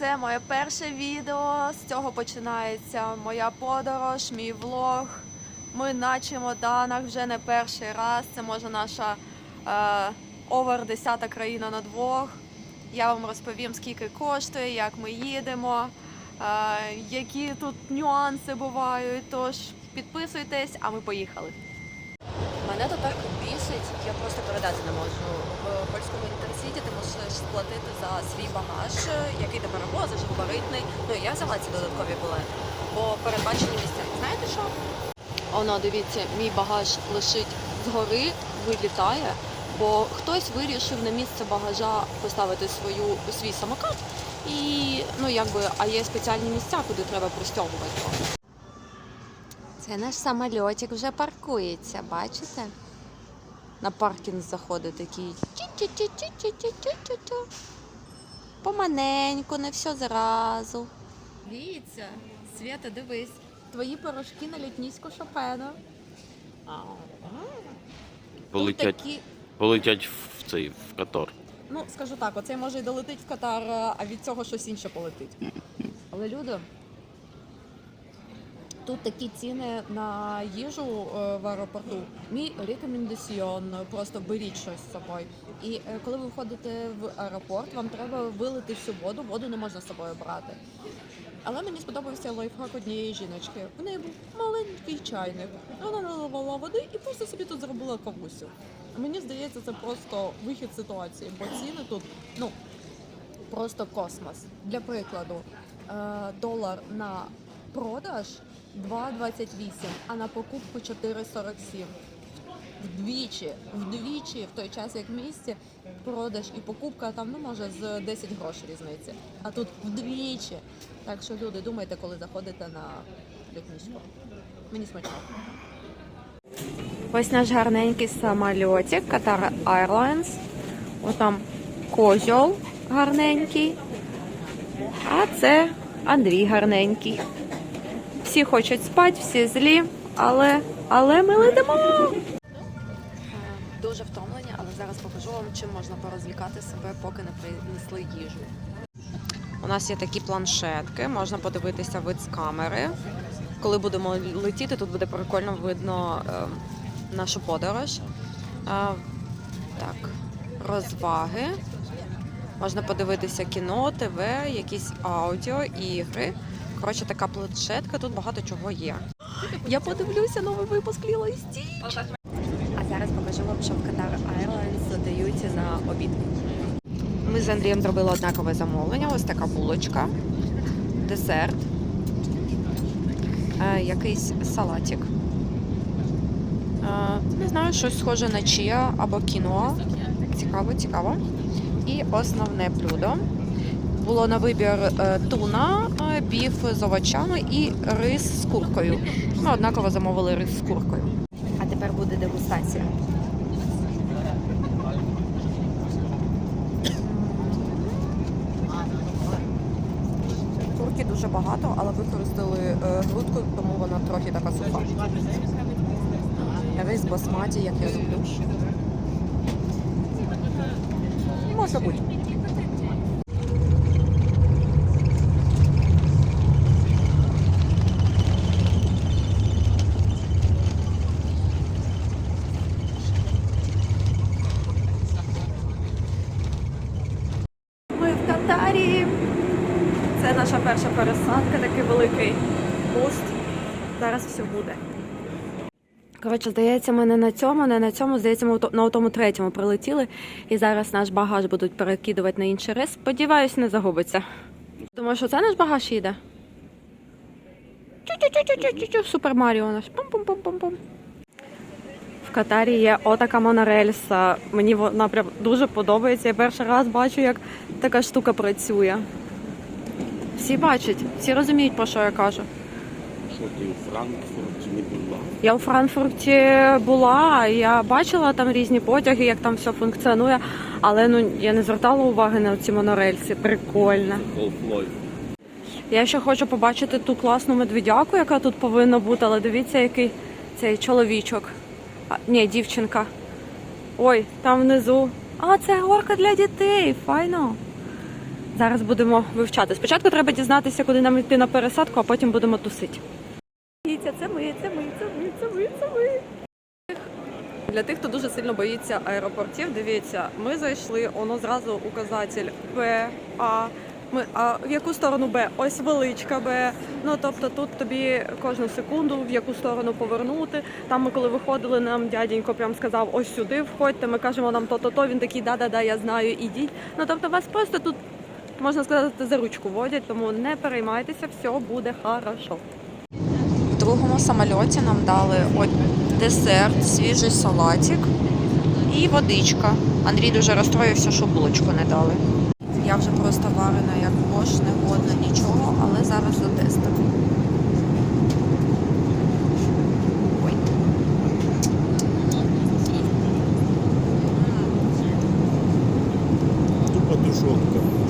Це моє перше відео. З цього починається моя подорож, мій влог. Ми на чемоданах вже не перший раз. Це може наша е, овер 10 країна на двох. Я вам розповім, скільки коштує, як ми їдемо, е, які тут нюанси бувають. Тож підписуйтесь, а ми поїхали. Мене то так бісить, я просто передати не можу. В польському інтерсіті ти можеш сплатити за свій багаж, який ти перевозиш, габаритний. Ну і я взяла ці додаткові білети, бо передбачені місця. Знаєте що? Оно, дивіться, мій багаж лежить згори, вилітає, бо хтось вирішив на місце багажа поставити свою свій самокат. І ну якби, а є спеціальні місця, куди треба пристягувати. Це наш самольотик вже паркується, бачите? На паркінг заходить такий. Поманеньку, не все зразу. Дивіться, Свята, дивись. Твої порошки на літніську Шопена. Полетять, такі, полетять в цей в Катар. ну скажу так, оцей може й долетить в Катар, а від цього щось інше полетить. Але люди. Тут такі ціни на їжу е, в аеропорту. Мій рекомендаціон, просто беріть щось з собою. І е, коли ви входите в аеропорт, вам треба вилити всю воду, воду не можна з собою брати. Але мені сподобався лайфхак однієї жіночки. В неї був маленький чайник. Вона наливала води і просто собі тут зробила кавусю. Мені здається, це просто вихід ситуації, бо ціни тут ну просто космос. Для прикладу, е, долар на продаж 2,28, а на покупку 4,47. Вдвічі, вдвічі, в той час, як в місті, продаж і покупка там, ну може, з 10 грошей різниці. А тут вдвічі. Так що люди, думайте, коли заходите на літничку. Мені смачно. Ось наш гарненький самольотик Qatar Airlines. Ось там козьол гарненький. А це Андрій гарненький. Всі хочуть спати, всі злі, але, але ми летимо. Дуже втомлені, але зараз покажу вам, чим можна порозвлікати себе, поки не принесли їжу. У нас є такі планшетки, можна подивитися вид з камери. Коли будемо летіти, тут буде прикольно видно е, нашу подорож. Е, так, розваги. Можна подивитися кіно, ТВ, якісь аудіо, ігри. Коротше, така планшетка, тут багато чого є. Я подивлюся новий випуск Ліло і Стіч. А зараз покажу вам, що в Qatar Airlines дають на обід. Ми з Андрієм зробили однакове замовлення. Ось така булочка, десерт, е, якийсь салатик. Е, не знаю, щось схоже на чия або кіно. Цікаво, цікаво. І основне блюдо. Було на вибір е, туна, е, біф з овочами і рис з куркою. Ми однаково замовили рис з куркою. А тепер буде дегустація. Курки дуже багато, але використали е, грудку, тому вона трохи така суха. Рис басматі, як я люблю. Може бути. Ми в Катарі. Це наша перша пересадка, такий великий пуст. Зараз все буде. Коротше, здається, ми не на цьому, не на цьому, здається, ми на тому третьому прилетіли. І зараз наш багаж будуть перекидувати на інший рейс. Сподіваюсь, не загубиться. Думаю, що це наш багаж їде. Чу-чу-чу-чу-чу-чу. Супер Маріо наш. Пум-пум-пум-пум-пум. В Катарі є отака монорельса. Мені вона прям дуже подобається. Я перший раз бачу, як така штука працює. Всі бачать, всі розуміють, про що я кажу. Що ти у Франкфурті не була? Я у Франкфурті була, я бачила там різні потяги, як там все функціонує, але ну я не звертала уваги на ці монорельси. Прикольно. Я ще хочу побачити ту класну медведяку, яка тут повинна бути, але дивіться, який цей чоловічок. А, ні, дівчинка. Ой, там внизу. А, це горка для дітей, файно. Зараз будемо вивчати. Спочатку треба дізнатися, куди нам йти на пересадку, а потім будемо тусити. Дивіться, це ми, це ми, це ми, це ми, це ми. Для тих, хто дуже сильно боїться аеропортів, дивіться, ми зайшли, воно зразу указатель Б, А. Ми, а в яку сторону Б? Ось величка Б. Ну тобто тут тобі кожну секунду в яку сторону повернути. Там ми коли виходили, нам дяденько прям сказав, ось сюди входьте. Ми кажемо нам то-то-то. Він такий, да-да-да, я знаю, ідіть. Ну тобто вас просто тут можна сказати за ручку водять, тому не переймайтеся, все буде хорошо. В другому самольоті нам дали от десерт, свіжий салатик і водичка. Андрій дуже розстроївся, що булочку не дали. Я вже просто варена як вош, не годна нічого, але зараз затестимо. Ой. Тупо тушонка.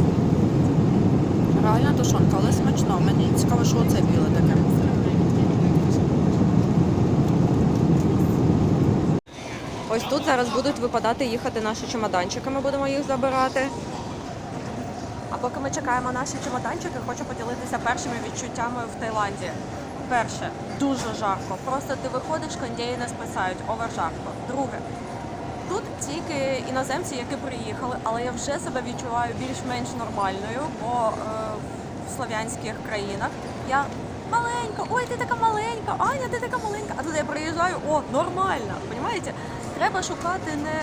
Реальна тушонка, але смачно. Мені цікаво, що це біле таке. Ось тут зараз будуть випадати їхати наші чемоданчики. Ми будемо їх забирати. А поки ми чекаємо наші чемоданчики, хочу поділитися першими відчуттями в Таїланді. Перше, дуже жарко. Просто ти виходиш, кондеї не спасають, овер жарко. Друге, Тут тільки іноземці, які приїхали, але я вже себе відчуваю більш-менш нормальною, бо е, в слов'янських країнах я маленька, ой, ти така маленька, Аня, ти така маленька. А тут я приїжджаю, о, нормальна. Понімаєте? Треба шукати не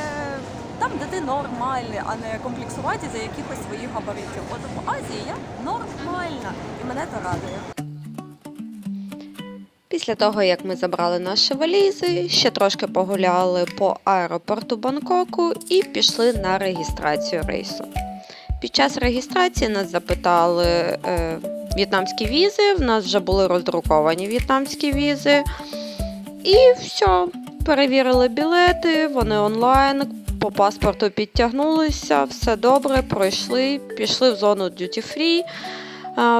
там, де ти нормальний, а не комплексувати за якихось своїх габаритів. От в Азії я нормальна, і мене це радує. Після того, як ми забрали наші валізи, ще трошки погуляли по аеропорту Бангкоку і пішли на реєстрацію рейсу. Під час реєстрації нас запитали е, в'єтнамські візи, в нас вже були роздруковані в'єтнамські візи. І все, перевірили білети, вони онлайн, по паспорту підтягнулися, все добре, пройшли, пішли в зону duty free.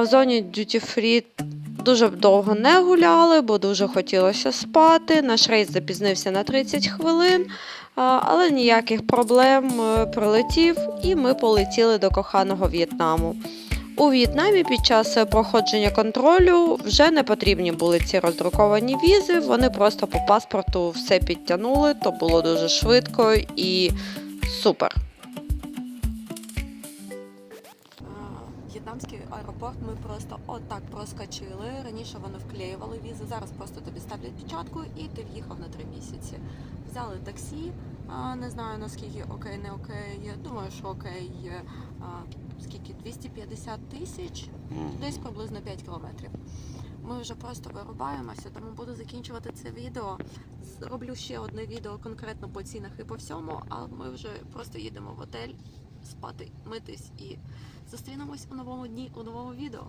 В зоні duty free Дуже довго не гуляли, бо дуже хотілося спати. Наш рейс запізнився на 30 хвилин, але ніяких проблем е, прилетів, і ми полетіли до коханого В'єтнаму. У В'єтнамі під час проходження контролю вже не потрібні були ці роздруковані візи. Вони просто по паспорту все підтягнули, то було дуже швидко і супер. Аеропорт ми просто отак проскочили. Раніше вони вклеювали візи, зараз просто тобі ставлять печатку і ти в'їхав на три місяці. Взяли таксі, не знаю наскільки окей, не окей. Думаю, що окей. Скільки? 250 тисяч, десь приблизно 5 кілометрів. Ми вже просто вирубаємося, тому буду закінчувати це відео. Зроблю ще одне відео конкретно по цінах і по всьому, а ми вже просто їдемо в готель спати, митись і зустрінемось у новому дні у новому відео.